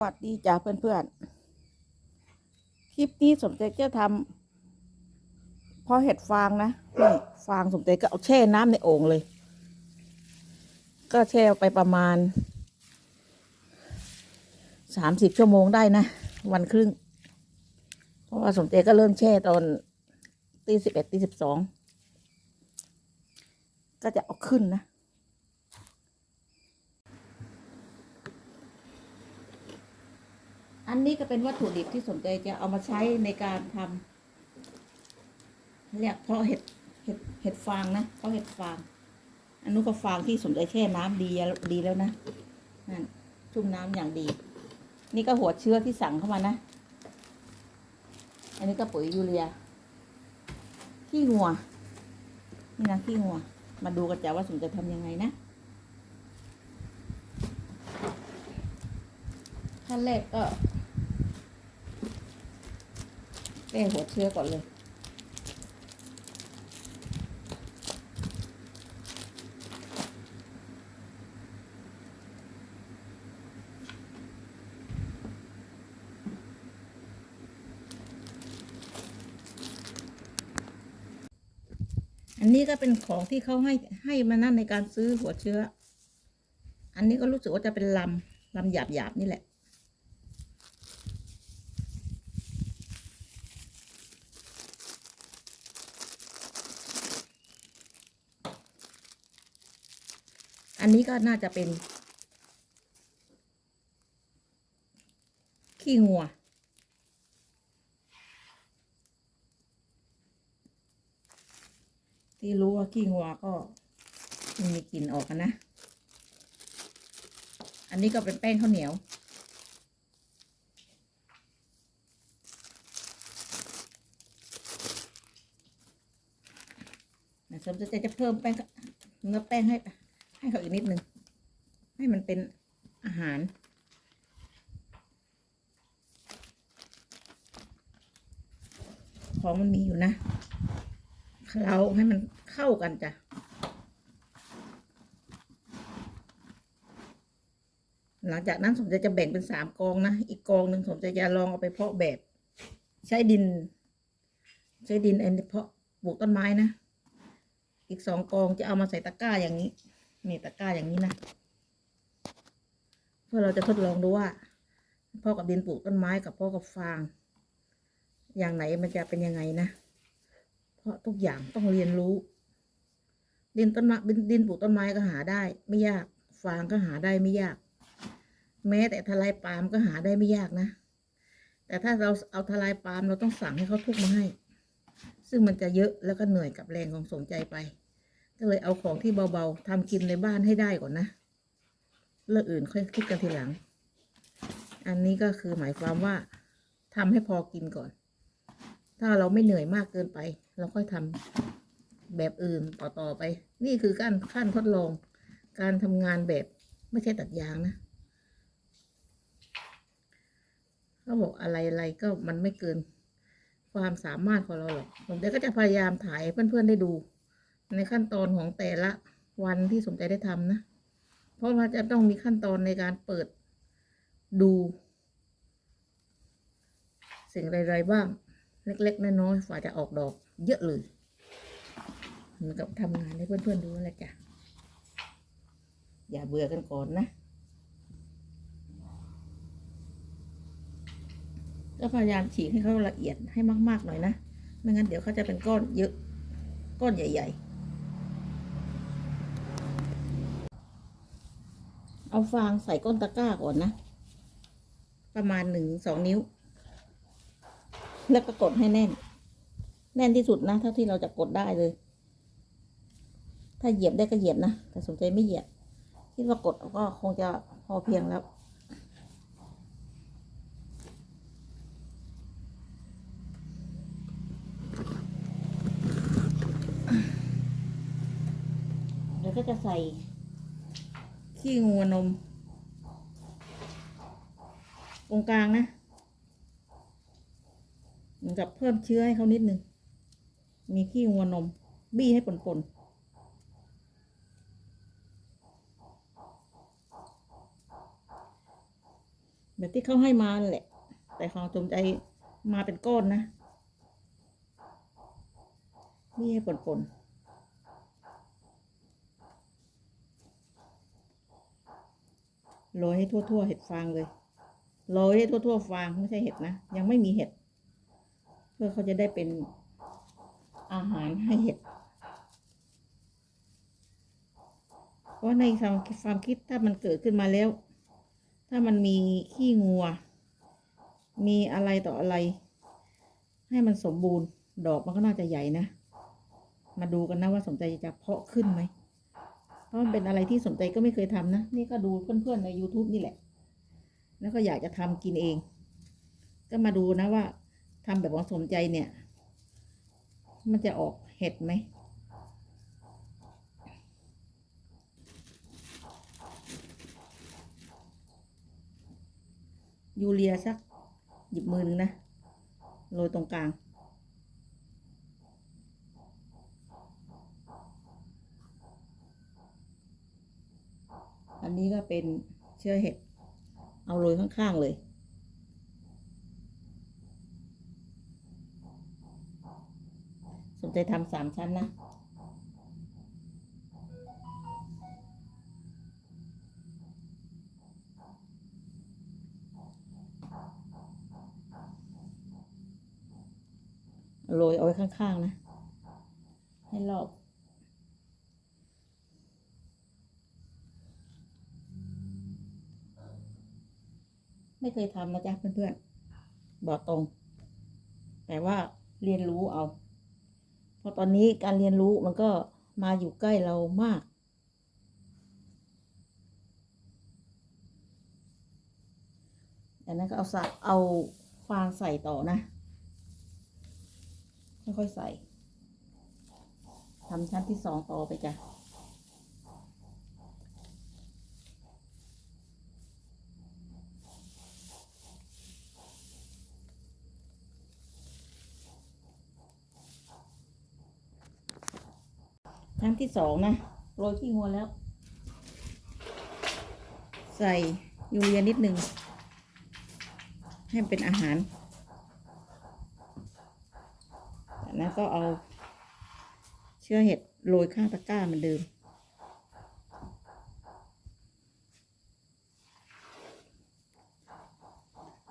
สวัสดีจ้าเพื่อนๆ คลิปนี้สมใจจะทำพราะเห็ดฟางนะนี่ฟางสมใจก็เอาแช่น้ำในโอ่งเลย ก็แช่ไปประมาณสามสิบชั่วโมงได้นะ วันครึ่ง เพราะว่าสมใจก็เริ่มแช่ตอนตีสิบเอ็ดตีสิบสองก็จะเอาขึ้นนะ อันนี้ก็เป็นวัตถุดิบที่สนใจจะเอามาใช้ในการทำเรียกเพราะเห็ดเห็ดเห็ดฟางนะเพราะเห็ดฟาง อันนู้นก็ฟางที่สนใจแช่น้ำดีดีแล้วนะนั่นชุ่มน้ำอย่างดี นี่ก็หัวเชื้อที่สั่งเข้ามานะ อันนี้ก็ปุ๋ยยูเรียขี้งัวนี่นะขี้งัว มาดูกันจ้ะว่าสมจะทำยังไงนะขั้นแรกก็ แก้หัวเชื้อก่อนเลย อันนี้ก็เป็นของที่เขาให้ให้มานั่นในการซื้อหัวเชื้อ อันนี้ก็รู้สึกว่าจะเป็นลำลำหยาบหยาบๆนี่แหละ นนี้ก็น่าจะเป็น ขี้งัว ที่รู้ว่าขี้งัวก็มีกลิ่นออกนะ อันนี้ก็เป็นแป้งข้าวเหนียวนะสมจะจะเพิ่มแป้งเนื้อแป้งให้ ให้เขาอีกนิดนึง ให้มันเป็นอาหาร ของมันมีอยู่นะเราให้มันเข้ากันจ้ะหลังจากนั้นสมใจจะแบ่งเป็นสามกองนะ อีกกองหนึ่งสมใจจะลองเอาไปเพาะแบบ ใช้ดิน ใช้ดินเอ็นเพาะปลูกต้นไม้นะ อีกสองกองจะเอามาใส่ตะกร้าอย่างนี้ นี่ตะกร้าอย่างนี้นะเพื่อเราจะทดลองดูว่าพาะกับดินปลูกต้นไม้กับพาะกับฟาง อย่างไหนมันจะเป็นยังไงนะ เพราะทุกอย่างต้องเรียนรู้ ดินต้นไม้ดินปลูกต้นไม้ก็หาได้ ไม่ยาก ฟางก็หาได้ไม่ยาก แม้แต่ทลายปาล์มก็หาได้ไม่ยากนะ แต่ถ้าเราเอาทลายปาล์มเราต้องสั่งให้เขาทุกมาให้ ซึ่งมันจะเยอะแล้วก็เหนื่อยกับแรงของสมใจไป ก็เลยเอาของที่เบาๆทำกินในบ้านให้ได้ก่อนนะ เรื่องอื่นค่อยคิดกันทีหลัง อันนี้ก็คือหมายความว่าทำให้พอกินก่อน ถ้าเราไม่เหนื่อยมากเกินไป เราค่อยทำแบบอื่นต่อๆไป นี่คือการขั้นทดลอง การทำงานแบบไม่ใช่ตัดยางนะเขาบอกอะไรๆก็มันไม่เกิน ความสามารถของเราหรอกผมเดี๋ยวก็จะพยายามถ่ายเพื่อนๆได้ดู ในขั้นตอนของแต่ละวันที่สมใจได้ทำนะ เพราะว่าจะต้องมีขั้นตอนในการเปิดดู สิ่งไรๆบ้าง เล็กๆน้อยๆฝ่าจะออกดอกเยอะเลยเหมือนกับทำงานให้เพื่อนๆดูนั่นแหละจ้ะ อย่าเบื่อกันก่อนนะ ก็พยายามฉีกให้เขาละเอียดให้มาก ๆ หน่อยนะ ไม่งั้นเดี๋ยวเขาจะเป็นก้อนเยอะ ก้อนใหญ่ ๆ เอาฟางใส่ก้นตะกร้าก่อนนะ ประมาณหนึ่งสองนิ้ว แล้วก็กดให้แน่น แน่นที่สุดนะ เท่าที่เราจะกดได้เลย ถ้าเหยียบได้ก็เหยียบนะ แต่สนใจไม่เหยียบ คิดว่ากดก็คงจะพอเพียงแล้วเดี๋ยวก็จะใส่ ขี้งัวนม ตรงกลางนะ เหมือนกับเพิ่มเชื้อให้เขานิดนึง มีขี้งัวนม บี้ให้ปนๆแบบที่เขาให้มาแหละ แต่ของสมใจมาเป็นก้อนนะ นี่ให้ปนๆ โรยให้ทั่ว ๆ เห็ดฟางเลยโรยให้ทั่ว ๆ ฟางไม่ใช่เห็ดนะ ยังไม่มีเห็ด เพื่อเขาจะได้เป็นอาหารให้เห็ดเพราะในความความคิดถ้ามันเกิดขึ้นมาแล้ว ถ้ามันมีขี้งัว มีอะไรต่ออะไร ให้มันสมบูรณ์ ดอกมันก็น่าจะใหญ่นะ มาดูกันนะว่าสนใจจะเพาะขึ้นไหม เพราะมันเป็นอะไรที่สนใจก็ไม่เคยทำนะ นี่ก็ดูเพื่อนๆใน YouTube นี่แหละ แล้วก็อยากจะทำกินเอง ก็มาดูนะว่าทำแบบของสมใจเนี่ย มันจะออกเห็ดไหมยูเรียสักหยิบมือหนึงนะโรยตรงกลาง อันนี้ก็เป็นเชื้อเห็ด เอาโรยข้างๆเลยสนใจทำสามชั้นนะโรยเอาไว้ข้าง ๆ นะ ให้รอบ ไม่เคยทำนะจ๊ะเพื่อนๆ บอกตรง แต่ว่าเรียนรู้เอา เพราะตอนนี้การเรียนรู้มันก็มาอยู่ใกล้เรามากจากนั้นก็เอาใส่เอาฟางใส่ต่อนะค่อยๆใส่ทำชั้นที่สองต่อไปจ้ะ ที่สองนะโรยขี้งัวแล้ว ใส่ยูเรียนิดหนึ่ง ให้เป็นอาหารจากนั้นก็เอาเชื้อเห็ดโรยข้างตะกร้าเหมือนเดิม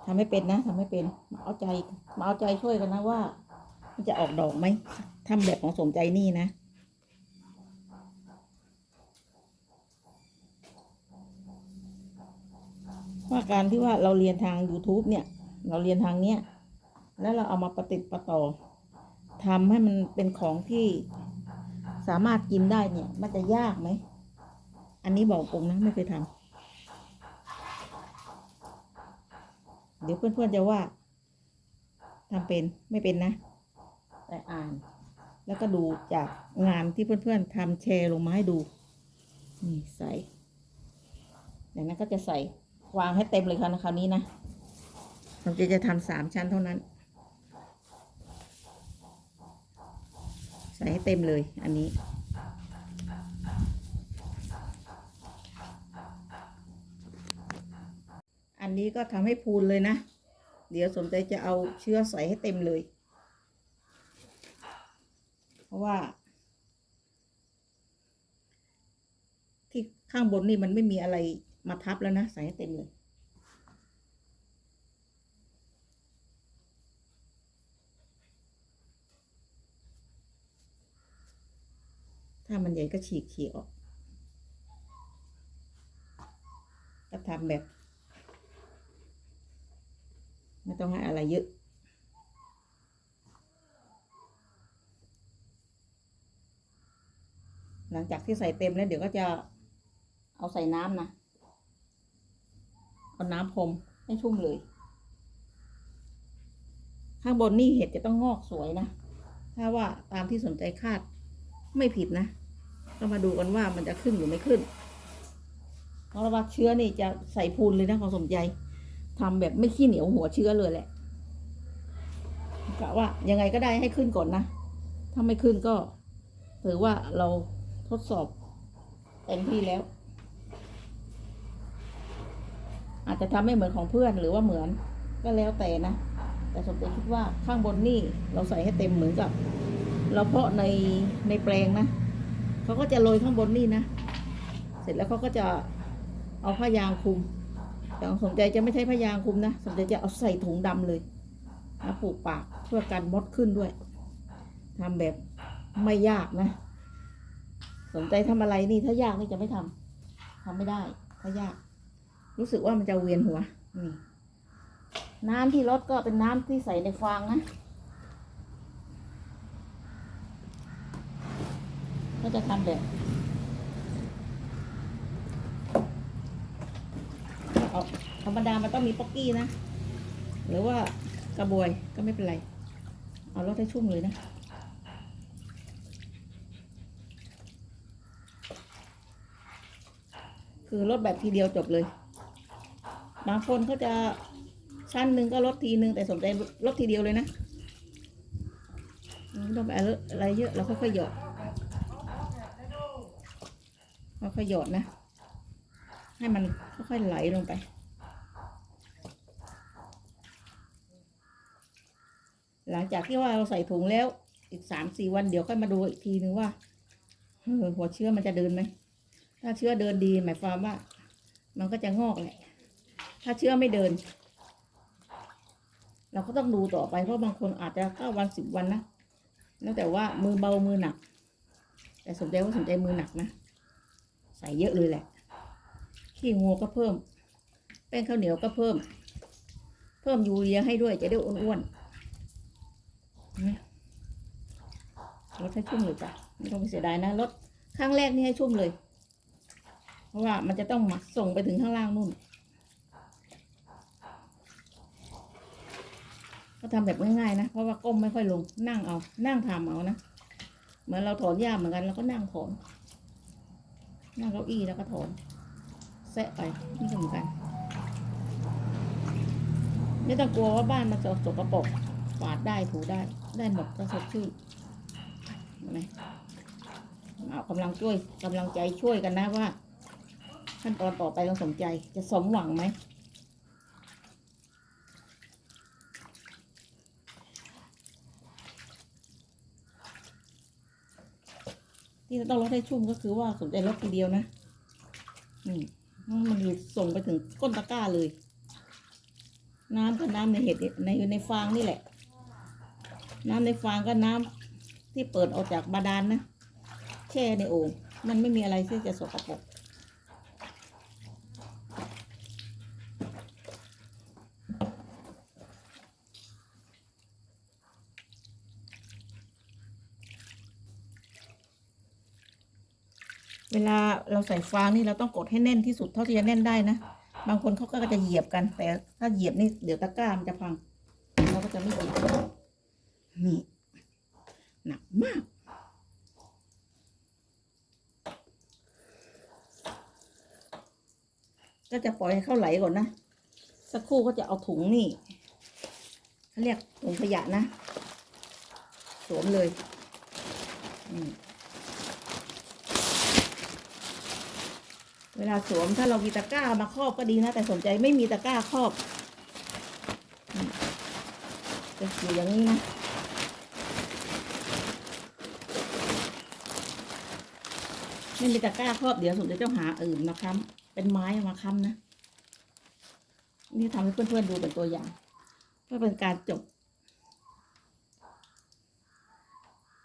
ทำไม่เป็นนะทำไม่เป็นมาเอาใจมาเอาใจช่วยกันนะว่า มันจะออกดอกไหมทำแบบของสมใจนี่นะ ว่าการที่ว่าเราเรียนทาง YouTube เนี่ย เราเรียนทางเนี้ย แล้วเราเอามาประติดประต่อทำให้มันเป็นของที่สามารถกินได้เนี่ย มันจะยากไหม อันนี้บอกตรงนะไม่เคยทำเดี๋ยวเพื่อนๆจะว่าทำเป็นไม่เป็นนะ แต่อ่าน แล้วก็ดูจากงานที่เพื่อนๆทำแชร์ลงมาให้ดู นี่ใส่จากนั้นก็จะใส่ วางให้เต็มเลยค่ะนะคราวนี้นะผมจะจะทำสามชั้นเท่านั้น ใส่ให้เต็มเลยอันนี้ อันนี้ก็ทำให้พูนเลยนะ เดี๋ยวสนใจจะเอาเชื้อใส่ให้เต็มเลย เพราะว่า ที่ข้างบนนี่มันไม่มีอะไร มาทับแล้วนะ ใส่ให้เต็มเลย ถ้ามันใหญ่ก็ฉีกฉีกออกก็ทำแบบ ไม่ต้องให้อะไรเยอะหลังจากที่ใส่เต็มแล้วเดี๋ยวก็จะเอาใส่น้ำนะ เอาน้ำพรมให้ชุ่มเลย ข้างบนนี่เห็ดจะต้องงอกสวยนะ ถ้าว่าตามที่สนใจคาดไม่ผิดนะก็มาดูกันว่ามันจะขึ้นหรือไม่ขึ้นเพราะว่าเชื้อนี่จะใส่พูนเลยนะของสมใจทำแบบไม่ขี้เหนียวหัวเชื้อเลยแหละกะว่ายังไงก็ได้ให้ขึ้นก่อนนะ ถ้าไม่ขึ้นก็ถือว่าเราทดสอบเต็มที่แล้ว อาจจะทำไม่เหมือนของเพื่อนหรือว่าเหมือนก็แล้วแต่นะ แต่สมเด็จคิดว่าข้างบนนี่เราใส่ให้เต็มเหมือนกับ เราเพาะในในแปลงนะเขาก็จะโรยข้างบนนี่นะ เสร็จแล้วเขาก็จะเอาผ้ายางคลุมแต่สมใจจะไม่ใช่ผ้ายางคลุมนะสมใจจะเอาใส่ถุงดำเลยแล้วผูกปากเพื่อกันมดขึ้นด้วยทำแบบไม่ยากนะ สนใจทำอะไรนี่ถ้ายากนี่จะไม่ทำทำไม่ได้ ถ้ายาก รู้สึกว่ามันจะเวียนหัว นี่ น้ำที่รดก็เป็นน้ำที่ใส่ในฟางนะ ก็จะทำแบบเอาธรรมดามันต้องมีป๊อกกี้นะ หรือว่ากระบวยก็ไม่เป็นไร เอารดให้ชุ่มเลยนะคือลดแบบทีเดียวจบเลย บางคนเขาจะชั้นหนึ่งก็ลดทีหนึ่งแต่สนใจลดทีเดียวเลยนะไม่ต้องไปอะไรเยอะเราค่อยๆหยอดค่อยหยอดนะ ให้มันค่อยๆไหลลงไปหลังจากที่ว่าเราใส่ถุงแล้วอีกสามสี่วันเดี๋ยวค่อยมาดูอีกทีนึงว่าหัวเชื้อมันจะเดินไหมถ้าเชื้อเดินดีหมายความว่า มันก็จะงอกแหละ ถ้าเชื้อไม่เดิน เราก็ต้องดูต่อไปเพราะบางคนอาจจะเก้าวันสิบวันนะแล้วแต่ว่ามือเบามือหนัก แต่สนใจว่าสนใจมือหนักนะ ใส่เยอะเลยแหละ ขี้งูก็เพิ่ม แป้งข้าวเหนียวก็เพิ่ม เพิ่มยูเรียให้ด้วยจะได้อ้วนๆเห็นไหมลดให้ชุ่มเลยจ้ะไม่ต้องเสียดายนะลดครั้งแรกนี่ให้ชุ่มเลย เพราะว่ามันจะต้องหมักส่งไปถึงข้างล่างนู่น ก็ทำแบบง่ายๆนะ เพราะว่าก้มไม่ค่อยลงนั่งเอา นั่งทำเอานะ เหมือนเราถอนหญ้าเหมือนกันเราก็นั่งถอน นั่งเก้าอี้แล้วก็ถอนแซะไปนี่ก็เหมือนกันไม่ต้องกลัวว่าบ้านมันจะสกปรกฝาดได้ถูได้ ได้หมดก็สดชื่นนไหมเอากำลังช่วยกำลังใจช่วยกันนะว่า ขั้นตอนต่อไปต้องสนใจจะสมหวังไหม ที่ต้องลดให้ชุ่มก็คือว่าสนใจลดทีเดียวนะอืมมันอยู่ส่งไปถึงก้นตะกร้าเลย น้ำก็น้ำในเห็ดในในฟางนี่แหละ น้ำในฟางก็น้ำที่เปิดออกจากบาดาลนนะแช่ในโอ่งมันไม่มีอะไรที่จะสกปรก ลาเราใส่ฟางนี่เราต้องกดให้แน่นที่สุดเท่าที่จะแน่นได้นะ บางคนเขาก็จะเหยียบกัน แต่ถ้าเหยียบนี่เดี๋ยวตะกร้ามันจะพัง เราก็จะไม่เหยียบนี่หนักมากก็จะปล่อยให้เข้าไหลก่อนนะ สักครู่ก็จะเอาถุงนี่เขาเรียกถุงขยะนะ สวมเลย อืม เวลาสวมถ้าเรามีตะกร้ามาครอบก็ดีนะ แต่สนใจไม่มีตะกร้าครอบอืมจะอยู่อย่างนี้นะไม่มีตะกร้าครอบเดี๋ยวสนใจต้องหาอื่นมาค้ำเป็นไม้มาค้ำนะ นี่ทำให้เพื่อนๆดูเป็นตัวอย่าง เพื่อเป็นการจบ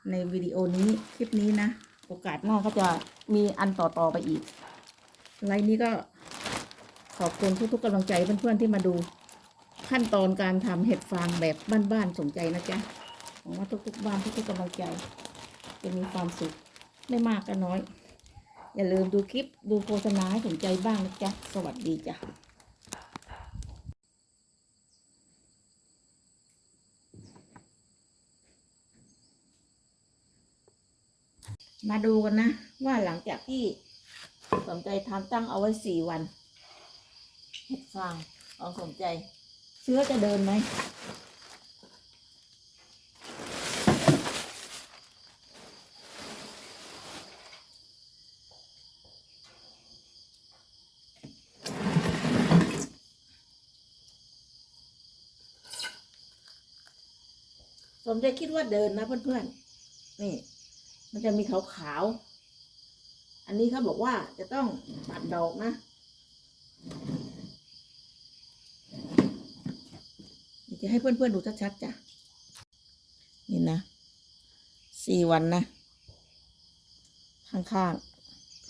ในวิดีโอนี้คลิปนี้นะ โอกาสหน้าก็จะมีอันต่อๆไปอีก ไลน์นี้ก็ขอบคุณทุกๆกำลังใจเพื่อนๆที่มาดูขั้นตอนการทำเห็ดฟางแบบบ้านๆสนใจนะจ๊ะหวังว่าทุกๆบ้านทุกๆกำลังใจ จะมีความสุขไม่มากก็น้อย อย่าลืมดูคลิปดูโฆษณาให้สนใจบ้างนะจ๊ะ สวัสดีจ้ะมาดูกันนะว่าหลังจากที่ สมใจทำตั้งเอาไว้สี่วันเห็ดฟางของสมใจ เชื้อจะเดินไหมสมใจคิดว่าเดินนะเพื่อนๆนี่ มันจะมีขาวๆ อันนี้เขาบอกว่าจะต้องตัดดอกนะจะให้เพื่อนๆดูชัดๆจ้ะ นี่นะสี่วันนะ ข้าง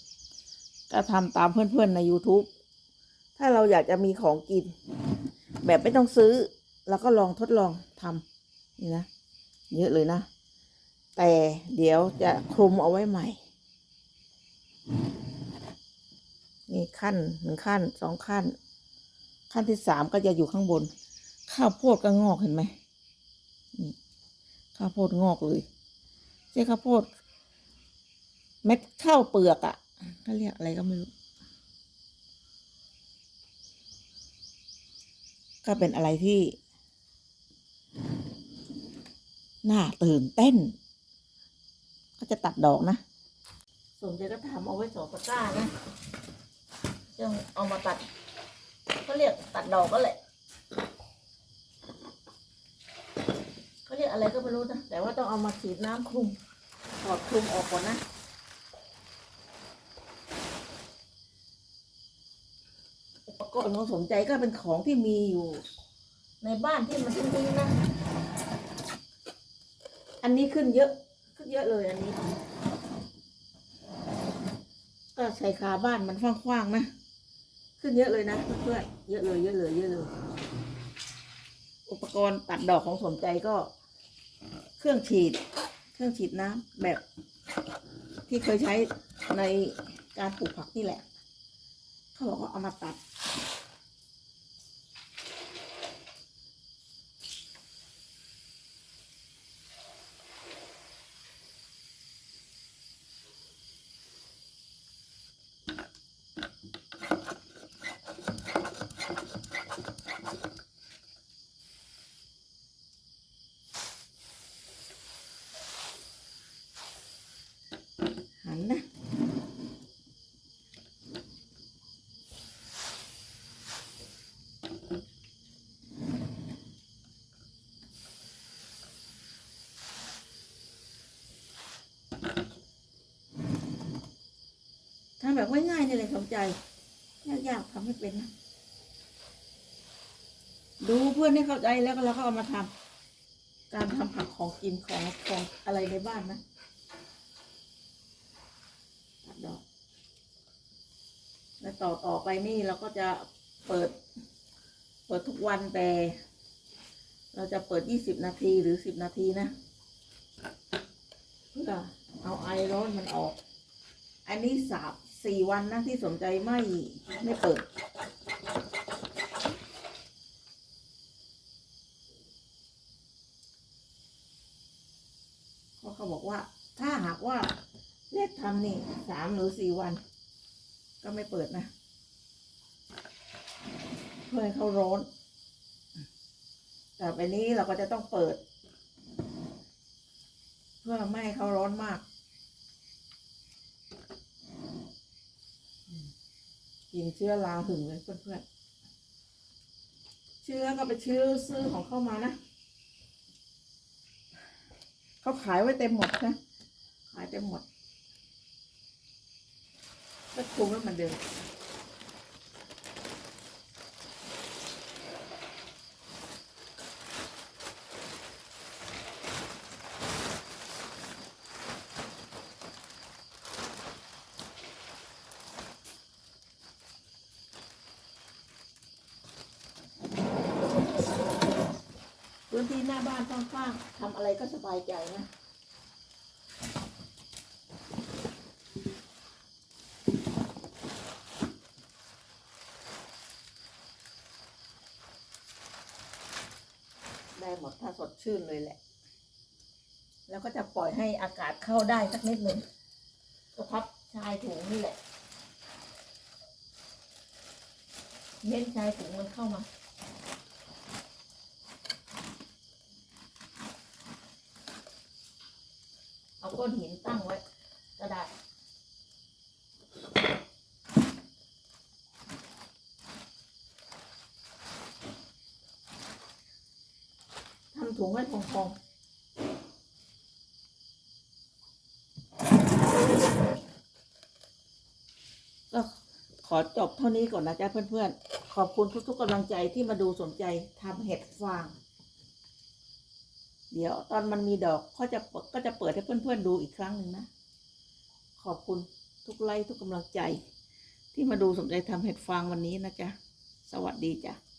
ๆ ก็ทำตามเพื่อนๆใน YouTube ถ้าเราอยากจะมีของกิน แบบไม่ต้องซื้อ แล้วก็ลองทดลองทำนี่นะ เยอะเลยนะ แต่เดี๋ยวจะคลุมเอาไว้ใหม่ นี่ขั้นหนึ่งขั้นสองขั้น ขั้นที่สามก็จะอยู่ข้างบน ข้าวโพดก็งอกเห็นไหมนี่ข้าวโพดงอกเลยใช่ข้าวโพดเม็ดข้าวเปลือกอะ่ะเขาเรียกอะไรก็ไม่รู้ก็เป็นอะไรที่ น่าตื่นเต้น ก็จะตัดดอกนะ ส่วนใหญ่ก็ทำเอาไว้สองตะกร้านะจึงเอามาตัด ก็เรียกตัดดอกก็แหละเขาเรียกอะไรก็ไม่รู้นะ แต่ว่าต้องเอามาฉีดน้ำคลุมถอดคลุมออกก่อนนะอุปกรณ์ของสมใจก็เป็นของที่มีอยู่ ในบ้านที่มันทิ้งๆนะ อันนี้ขึ้นเยอะ ขึ้นเยอะเลยอันนี้ ก็ใส่คาบ้านมันกว้างๆนะขึ้นเยอะเลยนะเพื่อนๆเยอะเลยเยอะเลยเยอะเลย อุปกรณ์ตัดดอกของสมใจก็ เครื่องฉีด เครื่องฉีดน้ำแบบ ที่เคยใช้ในการปลูกผักนี่แหละ เขาบอกว่าเอามาตัด แบบง่ายๆนี่เลยสนใจ ยากๆทำไม่เป็นนะ ดูเพื่อนให้เข้าใจแล้วก็เราก็เอามาทำการทำผักของกินของของอะไรในบ้านนะตัดดอกแล้วต่อต่อไปนี่เราก็จะเปิด เปิดทุกวันแต่ เราจะเปิดยี่สิบนาทีหรือสิบนาทีนะเพื่อเอาไอร้อนมันออก อันนี้สาม สี่วันนะที่สนใจไม่ไม่เปิด เพราะเขาบอกว่า ถ้าหากว่าเลขทำนี่สามหรือสี่วัน ก็ไม่เปิดนะ เพื่อให้เขาร้อนแต่ไปนี้เราก็จะต้องเปิด เพื่อไม่ให้เขาร้อนมาก กินเชื้อราหึงเลยเพื่อนๆเชื้อก็ไปเชื้อซื้อของเข้ามานะเขาขายไว้เต็มหมดนะขายเต็มหมดก็คุมแล้วมันเดิม พื้นที่หน้าบ้านกว้างๆทำอะไรก็สบายใจนะได้หมดถ้าสดชื่นเลยแหละ แล้วก็จะปล่อยให้อากาศเข้าได้สักนิดหนึ่งก็พับชายถุงนี่แหละ เน้นชายถุงมันเข้ามา ก้นหินตั้งไว้ ก็ได้ ทำถุงไว้พองๆก็ขอจบเท่านี้ก่อนนะจ๊ะเพื่อนๆ ขอบคุณทุกๆกำลังใจที่มาดูสนใจทำเห็ดฟาง เดี๋ยวตอนมันมีดอกเขาจะก็จะเปิดให้เพื่อนๆดูอีกครั้งหนึ่งนะ ขอบคุณทุกไลค์ทุกกำลังใจ ที่มาดูสมใจทำเห็ดฟางวันนี้นะจ๊ะ สวัสดีจ้ะ